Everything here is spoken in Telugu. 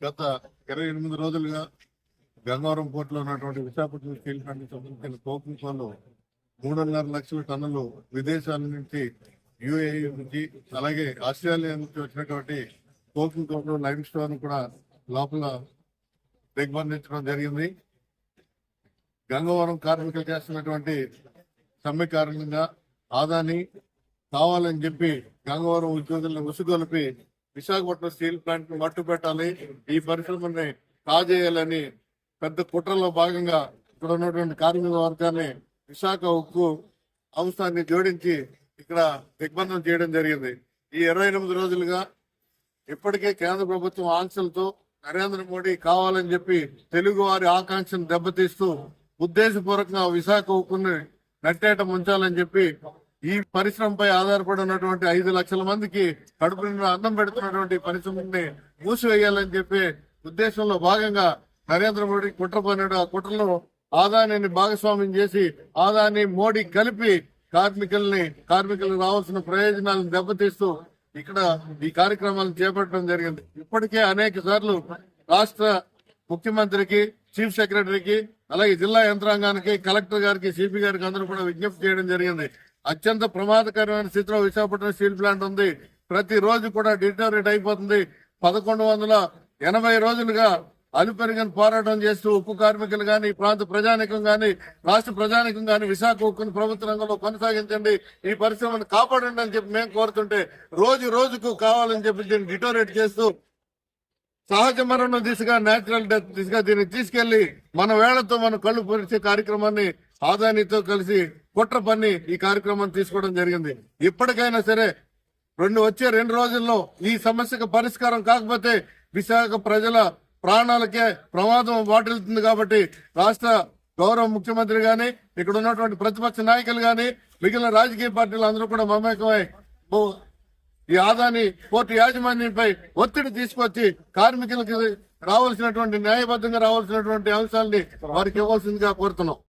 గత ఇరవై ఎనిమిది రోజులుగా గంగవరం పోర్టులో ఉన్నటువంటి విశాఖపట్నం స్టీల్ ప్లాంట్ సంబంధించిన కోకింగ్ పనులు మూడున్నర లక్షల టన్నులు విదేశాల నుంచి యుఏఈ నుంచి అలాగే ఆస్ట్రేలియా నుంచి వచ్చినటువంటి కోకింగ్ పనులు లైమ్ స్టోన్ కూడా లోపల దిగ్బంధించడం జరిగింది. గంగవరం కార్మికులు చేస్తున్నటువంటి సమ్మె కారణంగా ఆదాని కావాలని చెప్పి గంగవరం ఉద్యోగులను ఉసుగొలిపి విశాఖపట్నం స్టీల్ ప్లాంట్ను మట్టు పెట్టాలి ఈ పరిశ్రమని కాజేయాలని పెద్ద కుట్రలో భాగంగా ఇక్కడ ఉన్నటువంటి కార్మిక వర్గాన్ని విశాఖ ఉక్కు అంశాన్ని జోడించి ఇక్కడ దిగ్బంధం చేయడం జరిగింది. ఈ ఇరవై ఎనిమిది రోజులుగా ఇప్పటికే కేంద్ర ప్రభుత్వం ఆంక్షలతో నరేంద్ర మోడీ కావాలని చెప్పి తెలుగు వారి ఆకాంక్షను దెబ్బతీస్తూ ఉద్దేశపూర్వకంగా విశాఖ ఉక్కుని నట్టేట ముంచాలని చెప్పి ఈ పరిశ్రమపై ఆధారపడి ఉన్నటువంటి ఐదు లక్షల మందికి కడుపు నిండా అన్నం పెడుతున్నటువంటి పరిశ్రమని మూసివేయాలని చెప్పే ఉద్దేశంలో భాగంగా నరేంద్ర మోడీ కుట్ర పన్నాడు ఆ కుట్రలో ఆదాయాన్ని భాగస్వామ్యం చేసి ఆదాయాన్ని మోడీ కలిపి కార్మికుల్ని కార్మికులకు రావాల్సిన ప్రయోజనాలను దెబ్బతీస్తూ ఇక్కడ ఈ కార్యక్రమాలను చేపట్టడం జరిగింది. ఇప్పటికే అనేక సార్లు రాష్ట్ర ముఖ్యమంత్రికి చీఫ్ సెక్రటరీకి అలాగే జిల్లా యంత్రాంగానికి కలెక్టర్ గారికి సిపి గారికి అందరూ కూడా విజ్ఞప్తి చేయడం జరిగింది. అత్యంత ప్రమాదకరమైన స్థితిలో విశాఖపట్నం స్టీల్ ప్లాంట్ ఉంది. ప్రతిరోజు కూడా డిటోరేట్ అయిపోతుంది. పదకొండు వందల ఎనభై రోజులుగా అలుపెరిగిన పోరాటం చేస్తూ ఉక్కు కార్మికులు గాని ప్రాంత ప్రజానికం గాని రాష్ట్ర ప్రజానికం గాని విశాఖ ఉక్కును ప్రభుత్వ రంగంలో కొనసాగించండి. ఈ పరిశ్రమను కాపాడండి అని చెప్పి మేము కోరుతుంటే రోజు రోజుకు కావాలని చెప్పి దీన్ని డిటోరేట్ చేస్తూ సహజ మరణం దిశగా నేచురల్ డెత్ దిశగా దీన్ని తీసుకెళ్ళి మన వేళ్ళతో మనం కళ్ళు పొరిచే కార్యక్రమాన్ని ఆదానితో కలిసి కుట్ర పన్ని ఈ కార్యక్రమాన్ని తీసుకోవడం జరిగింది. ఇప్పటికైనా సరే రెండు వచ్చే రెండు రోజుల్లో ఈ సమస్యకు పరిష్కారం కాకపోతే విశాఖ ప్రజల ప్రాణాలకే ప్రమాదం వాటిల్తుంది కాబట్టి రాష్ట్ర గౌరవ ముఖ్యమంత్రి గాని ఇక్కడ ఉన్నటువంటి ప్రతిపక్ష నాయకులు గాని మిగిలిన రాజకీయ పార్టీలు అందరూ కూడా మమేకమై ఓ- ఈ ఆదాని పోర్టు యాజమాన్యంపై ఒత్తిడి తీసుకొచ్చి కార్మికులకి రావాల్సినటువంటి న్యాయబద్ధంగా రావాల్సినటువంటి అంశాలని వారికి ఇవ్వాల్సిందిగా కోరుతున్నాం.